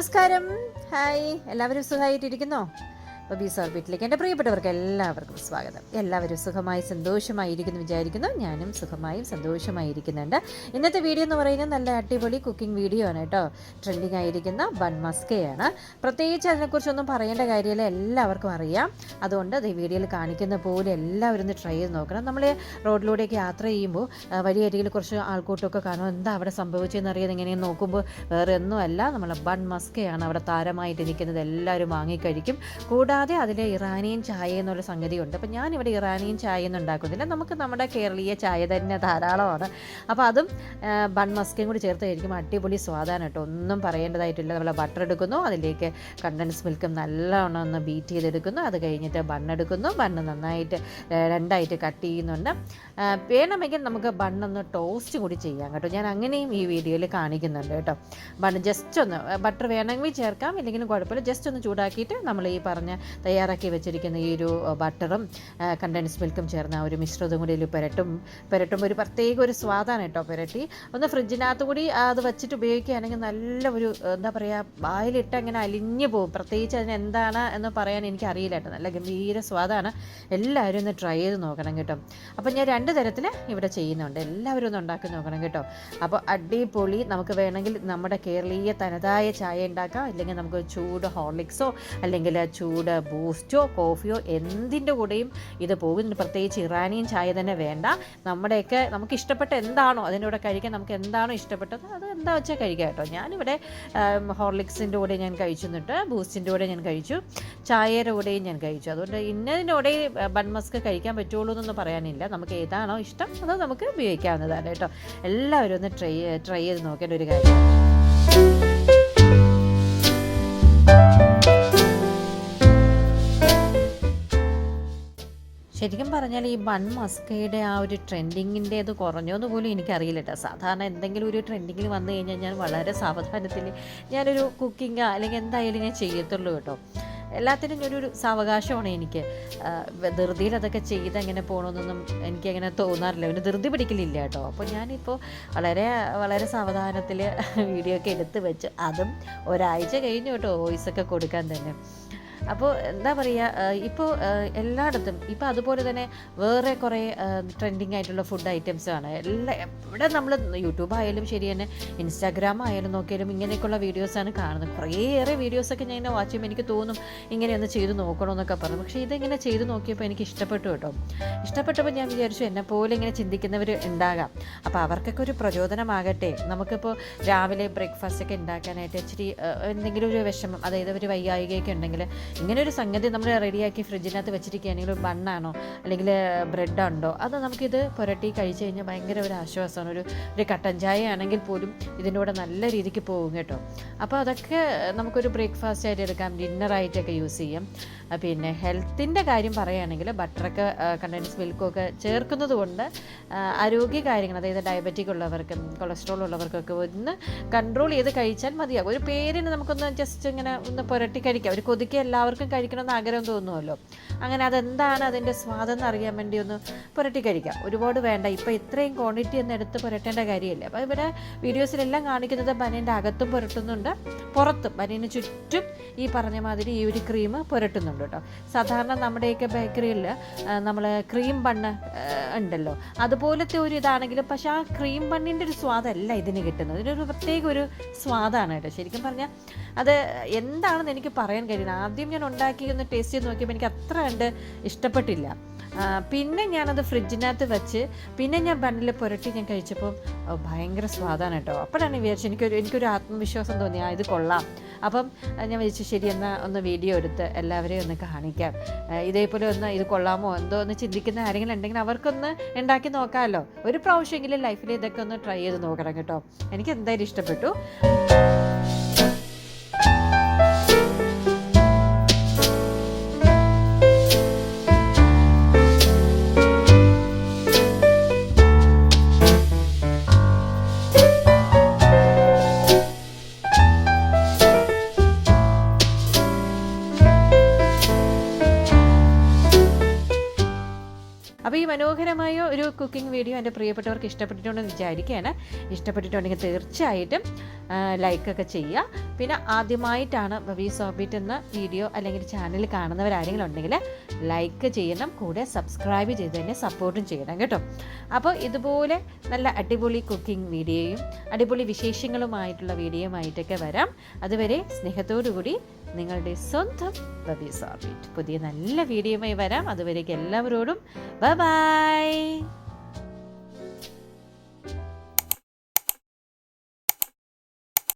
നമസ്കാരം. ഹായ്. എല്ലാവരും സുഖമായിട്ടിരിക്കുന്നോ? അപ്പോൾ ബി ഓർബിറ്റിലേക്ക് എന്റെ പ്രിയപ്പെട്ടവർക്ക് എല്ലാവർക്കും സ്വാഗതം. എല്ലാവരും സുഖമായി സന്തോഷമായി ഇരിക്കുന്നു വിചാരിക്കുന്നു. ഞാനും സുഖമായും സന്തോഷമായി ഇരിക്കുന്നുണ്ട് ഇന്നത്തെ വീഡിയോ എന്ന് പറയുന്നത് നല്ല അടിപൊളി കുക്കിംഗ് വീഡിയോ ആണ് കേട്ടോ. ട്രെൻഡിങ് ആയിരിക്കുന്ന ബൺ മസ്കയാണ് പ്രത്യേകിച്ച് അതിനെക്കുറിച്ചൊന്നും പറയേണ്ട കാര്യമില്ല. എല്ലാവർക്കും അറിയാം. അതുകൊണ്ട് അത് ഈ വീഡിയോയിൽ കാണിക്കുന്ന പോലെ എല്ലാവരും ഒന്ന് ട്രൈ ചെയ്ത് നോക്കണം. നമ്മൾ റോഡിലൂടെയൊക്കെ യാത്ര ചെയ്യുമ്പോൾ വഴിയരികിൽ കുറച്ച് ആൾക്കൂട്ടമൊക്കെ കാണും. എന്താ അവിടെ സംഭവിച്ചതെന്ന് അറിയാതെ ഇങ്ങനെ നോക്കുമ്പോൾ വേറെ ഒന്നുമല്ല. നമ്മളെ ബൺ മസ്കയാണ് അവിടെ താരമായിട്ട് നിൽക്കുന്നത് എല്ലാവരും വാങ്ങിക്കഴിക്കും. കൂടാതെ അതിൽ ഇറാനിയൻ ചായ എന്നുള്ള സംഗതിയുണ്ട്. അപ്പം ഞാനിവിടെ ഇറാനിയൻ ചായ ഒന്നും ഉണ്ടാക്കുന്നില്ല. നമുക്ക് നമ്മുടെ കേരളീയ ചായ തന്നെ ധാരാളമാണ്. അപ്പോൾ അതും ബൺ മസ്കയും കൂടി ചേർത്ത് കഴിക്കുമ്പോൾ അടിപൊളി സ്വാദാണ് കേട്ടോ. ഒന്നും പറയേണ്ടതായിട്ടില്ല. നമ്മൾ ബട്ടർ എടുക്കുന്നു. അതിലേക്ക് കണ്ടൻസ് മിൽക്കും നല്ലവണ്ണം ഒന്ന് ബീറ്റ് ചെയ്തെടുക്കുന്നു. അത് കഴിഞ്ഞിട്ട് ബണ്ണെടുക്കുന്നു ബണ്ണ് നന്നായിട്ട് രണ്ടായിട്ട് കട്ട് ചെയ്യുന്നുണ്ട്. വേണമെങ്കിൽ നമുക്ക് ബണ്ണൊന്ന് ടോസ്റ്റ് കൂടി ചെയ്യാം കേട്ടോ. ഞാൻ അങ്ങനെയും ഈ വീഡിയോയിൽ കാണിക്കുന്നുണ്ട് കേട്ടോ. ബണ്ണ് ജസ്റ്റ് ഒന്ന് ബട്ടർ വേണമെങ്കിൽ ചേർക്കാം. ഇല്ലെങ്കിലും കുഴപ്പമില്ല. ജസ്റ്റ് ഒന്ന് ചൂടാക്കിയിട്ട് നമ്മൾ ഈ പറഞ്ഞ തയ്യാറാക്കി വെച്ചിരിക്കുന്ന ഈ ഒരു ബട്ടറും കണ്ടൻസ് മിൽക്കും ചേർന്ന ഒരു മിശ്രിതം കൂടി ഇതിൽ പുരട്ടും പുരട്ടുമ്പോൾ ഒരു പ്രത്യേക ഒരു സ്വാദാണ് കേട്ടോ പുരട്ടി. ഒന്ന് ഫ്രിഡ്ജിനകത്ത് കൂടി അത് വെച്ചിട്ട് ഉപയോഗിക്കുകയാണെങ്കിൽ നല്ല ഒരു എന്താ പറയുക വായിലിട്ട് അങ്ങനെ അലിഞ്ഞു പോകും. പ്രത്യേകിച്ച് അതിന് എന്താണ് എന്ന് പറയാൻ എനിക്ക് അറിയില്ല കേട്ടോ. നല്ല ഗംഭീര സ്വാദാണ്. എല്ലാവരും ഒന്ന് ട്രൈ ചെയ്ത് നോക്കണം കേട്ടോ. അപ്പോൾ ഞാൻ രണ്ട് തരത്തിൽ ഇവിടെ ചെയ്യുന്നുണ്ട്. എല്ലാവരും ഒന്ന് ഉണ്ടാക്കി നോക്കണം കേട്ടോ. അപ്പോൾ അടിപൊളി നമുക്ക് വേണമെങ്കിൽ നമ്മുടെ കേരളീയ തനതായ ചായ ഉണ്ടാക്കാം. അല്ലെങ്കിൽ നമുക്ക് ചൂട് ഹോർലിക്സോ അല്ലെങ്കിൽ ചൂട് ബൂസ്റ്റോ കോഫിയോ എന്തിന്റെ കൂടെയും ഇത് പോകുന്നുണ്ട് പ്രത്യേകിച്ച് ഇറാനിയൻ ചായ തന്നെ വേണ്ട. നമ്മുടെയൊക്കെ നമുക്ക് ഇഷ്ടപ്പെട്ട എന്താണോ അതിന്റെ കൂടെ കഴിക്കാൻ നമുക്ക് എന്താണോ ഇഷ്ടപ്പെട്ടത് അത് എന്താ വെച്ചാൽ കഴിക്കാം കേട്ടോ. ഞാനിവിടെ ഹോർലിക്സിന്റെ കൂടെ ഞാൻ കഴിച്ചു എന്നിട്ട് ബൂസ്റ്റിന്റെ കൂടെ ഞാൻ കഴിച്ചു. ചായയുടെ കൂടെയും ഞാൻ കഴിച്ചു. അതുകൊണ്ട് ഇന്നതിന്റെ കൂടെ ബൺമസ്ക് കഴിക്കാൻ പറ്റുള്ളൂ എന്നൊന്നും പറയാനില്ല. നമുക്ക് ഏതാണോ ഇഷ്ടം അത് നമുക്ക് ഉപയോഗിക്കാവുന്നതാണ് കേട്ടോ. എല്ലാവരും ഒന്ന് ട്രൈ ട്രൈ ചെയ്ത് നോക്കേണ്ട ഒരു കാര്യം. ശരിക്കും പറഞ്ഞാൽ ഈ ബൺ മസ്കയുടെ ആ ഒരു ട്രെൻഡിങ്ങിന്റെ അത് കുറഞ്ഞോന്ന് പോലും എനിക്കറിയില്ല കേട്ടോ സാധാരണ എന്തെങ്കിലും ഒരു ട്രെൻഡിങ്ങിൽ വന്നു കഴിഞ്ഞാൽ ഞാൻ വളരെ സാവധാനത്തിൽ ഞാനൊരു കുക്കിംഗ് അല്ലെങ്കിൽ എന്തായാലും ഞാൻ ചെയ്യത്തുള്ളൂ കേട്ടോ. എല്ലാത്തിനും ഒരു സാവകാശമാണ് എനിക്ക്. ധൃതിയിൽ അതൊക്കെ ചെയ്ത് അങ്ങനെ പോകണമെന്നൊന്നും എനിക്കങ്ങനെ തോന്നാറില്ല. പിന്നെ ധൃതി പിടിക്കലില്ല കേട്ടോ. അപ്പോൾ ഞാനിപ്പോൾ വളരെ വളരെ സാവധാനത്തിൽ വീഡിയോ ഒക്കെ എടുത്ത് വെച്ച് അതും ഒരാഴ്ച കഴിഞ്ഞു കേട്ടോ വോയിസൊക്കെ കൊടുക്കാൻ തന്നെ. അപ്പോൾ എന്താ പറയുക ഇപ്പോൾ എല്ലായിടത്തും ഇപ്പോൾ അതുപോലെ തന്നെ വേറെ കുറേ ട്രെൻഡിങ് ആയിട്ടുള്ള ഫുഡ് ഐറ്റംസ് ആണ്. എല്ലാ എവിടെ നമ്മൾ യൂട്യൂബ് ആയാലും ശരി തന്നെ ഇൻസ്റ്റാഗ്രാം ആയാലും നോക്കിയാലും ഇങ്ങനെയൊക്കെയുള്ള വീഡിയോസാണ് കാണുന്നത്. കുറേയേറെ വീഡിയോസൊക്കെ ഞാൻ ഇങ്ങനെ വാച്ച് ചെയ്യുമ്പോൾ എനിക്ക് തോന്നും ഇങ്ങനെയൊന്ന് ചെയ്ത് നോക്കണമെന്നൊക്കെ പറഞ്ഞു. പക്ഷേ ഇതിങ്ങനെ ചെയ്ത് നോക്കിയപ്പോൾ എനിക്ക് ഇഷ്ടപ്പെട്ടു കേട്ടോ. ഇഷ്ടപ്പെട്ടപ്പോൾ ഞാൻ വിചാരിച്ചു എന്നെ പോലെ ഇങ്ങനെ ചിന്തിക്കുന്നവർ ഉണ്ടാകാം. അപ്പോൾ അവർക്കൊക്കെ ഒരു പ്രചോദനമാകട്ടെ. നമുക്കിപ്പോൾ രാവിലെ ബ്രേക്ക്ഫാസ്റ്റ് ഒക്കെ ഉണ്ടാക്കാനായിട്ട് ഇച്ചിരി എന്തെങ്കിലും ഒരു വിഷമം അതായത് ഒരു വയ്യായികയൊക്കെ ഉണ്ടെങ്കിൽ ഇങ്ങനെ ഒരു സംഗതി നമ്മൾ റെഡിയാക്കി ഫ്രിഡ്ജിനകത്ത് വെച്ചിരിക്കുകയാണെങ്കിൽ ഒരു ബണ്ണാണോ? അല്ലെങ്കിൽ ബ്രെഡ് ഉണ്ടോ അത് നമുക്കിത് പുരട്ടി കഴിച്ച് കഴിഞ്ഞാൽ ഭയങ്കര ഒരു ആശ്വാസമാണ്. ഒരു ഒരു കട്ടൻ ചായ ആണെങ്കിൽ പോലും ഇതിന്റെ കൂടെ നല്ല രീതിക്ക് പോകും കേട്ടോ. അപ്പോൾ അതൊക്കെ നമുക്കൊരു ബ്രേക്ക്ഫാസ്റ്റ് ആയിട്ട് എടുക്കാം ഡിന്നറായിട്ടൊക്കെ യൂസ് ചെയ്യാം. പിന്നെ ഹെൽത്തിന്റെ കാര്യം പറയുകയാണെങ്കിൽ ബട്ടറൊക്കെ കണ്ടൻസ് മിൽക്കൊക്കെ ചേർക്കുന്നത് കൊണ്ട് ആരോഗ്യ കാര്യങ്ങൾ അതായത് ഡയബറ്റിക് ഉള്ളവർക്കും കൊളസ്ട്രോൾ ഉള്ളവർക്കൊക്കെ ഒന്ന് കൺട്രോൾ ചെയ്ത് കഴിച്ചാൽ മതിയാകും. ഒരു പേരിന് നമുക്കൊന്ന് ജസ്റ്റ് ഇങ്ങനെ ഒന്ന് പുരട്ടി കഴിക്കാം. ഒരു കൊതുക്കി എല്ലാവർക്കും കഴിക്കണമെന്ന് ആഗ്രഹം തോന്നുമല്ലോ. അങ്ങനെ അതെന്താണ് അതിന്റെ സ്വാദെന്ന് അറിയാൻ വേണ്ടി ഒന്ന് പുരട്ടി കഴിക്കാം ഒരുപാട് വേണ്ട. ഇപ്പോൾ ഇത്രയും ക്വാണ്ടിറ്റി ഒന്നും എടുത്ത് പുരട്ടേണ്ട കാര്യമില്ല. അപ്പോൾ ഇവിടെ വീഡിയോസിലെല്ലാം കാണിക്കുന്നത് ബനീന്റെ അകത്തും പുരട്ടുന്നുണ്ട്. പുറത്തും ബനീന് ചുറ്റും ഈ പറഞ്ഞ മാതിരി ഈ ഒരു ക്രീം പുരട്ടുന്നുണ്ട് കേട്ടോ. സാധാരണ നമ്മുടെയൊക്കെ ബേക്കറിയിൽ നമ്മൾ ക്രീം ബണ്ണ് ഉണ്ടല്ലോ. അതുപോലത്തെ ഒരു ഇതാണെങ്കിലും പക്ഷേ ആ ക്രീം ബണ്ണിന്റെ ഒരു സ്വാദല്ല ഇതിന് കിട്ടുന്നത്. ഇതിനൊരു പ്രത്യേക ഒരു സ്വാദാണ് കേട്ടോ. ശരിക്കും പറഞ്ഞാൽ അത് എന്താണെന്ന് എനിക്ക് പറയാൻ കഴിയില്ല ആദ്യം ഞാൻ ഉണ്ടാക്കി ഒന്ന് ടേസ്റ്റ് ചെയ്ത് നോക്കിയപ്പോൾ എനിക്ക് അത്ര കണ്ട് ഇഷ്ടപ്പെട്ടില്ല. പിന്നെ ഞാനത് ഫ്രിഡ്ജിനകത്ത് വെച്ച് പിന്നെ ഞാൻ ബണ്ണിൽ പുരട്ടി ഞാൻ കഴിച്ചപ്പോൾ ഭയങ്കര സ്വാദാണ് കേട്ടോ. അപ്പോഴാണ് വിചാരിച്ചത് എനിക്കൊരു എനിക്കൊരു ആത്മവിശ്വാസം തോന്നി ആ ഇത് കൊള്ളാം. അപ്പം ഞാൻ വിചാരിച്ചു ശരി എന്നാൽ ഒന്ന് വീഡിയോ എടുത്ത് എല്ലാവരെയും ഒന്ന് കാണിക്കാം. ഇതേപോലെ ഒന്ന് ഇത് കൊള്ളാമോ എന്തോ ഒന്ന് ചിന്തിക്കുന്ന ആരെങ്കിലും ഉണ്ടെങ്കിൽ അവർക്കൊന്ന് ഉണ്ടാക്കി നോക്കാമല്ലോ ഒരു പ്രാവശ്യമെങ്കിലും ലൈഫിൽ ഇതൊക്കെ ഒന്ന് ട്രൈ ചെയ്ത് നോക്കണം കേട്ടോ. എനിക്ക് എന്തായാലും ഇഷ്ടപ്പെട്ടു. അപ്പോൾ ഈ മനോഹരമായ ഒരു കുക്കിംഗ് വീഡിയോ എന്റെ പ്രിയപ്പെട്ടവർക്ക് ഇഷ്ടപ്പെട്ടിട്ടുണ്ടെന്ന് വിചാരിക്കുകയാണ്. ഇഷ്ടപ്പെട്ടിട്ടുണ്ടെങ്കിൽ തീർച്ചയായിട്ടും ലൈക്കൊക്കെ ചെയ്യുക. പിന്നെ ആദ്യമായിട്ടാണ് ബബി സോബിറ്റ് എന്ന വീഡിയോ അല്ലെങ്കിൽ ചാനൽ കാണുന്നവരാരെങ്കിലും ഉണ്ടെങ്കിൽ ലൈക്ക് ചെയ്യണം. കൂടെ സബ്സ്ക്രൈബ് ചെയ്ത് തന്നെ സപ്പോർട്ടും ചെയ്യണം കേട്ടോ. അപ്പോൾ ഇതുപോലെ നല്ല അടിപൊളി കുക്കിംഗ് വീഡിയോയും അടിപൊളി വിശേഷങ്ങളുമായിട്ടുള്ള വീഡിയോയുമായിട്ടൊക്കെ വരാം. അതുവരെ സ്നേഹത്തോടു കൂടി നിങ്ങളുടെ സ്വന്തം ബബീസ് ഓർബിറ്റ് പുതിയ നല്ല വീഡിയോയുമായി വരാം. അതുവരേക്ക് എല്ലാവരോടും. ബൈ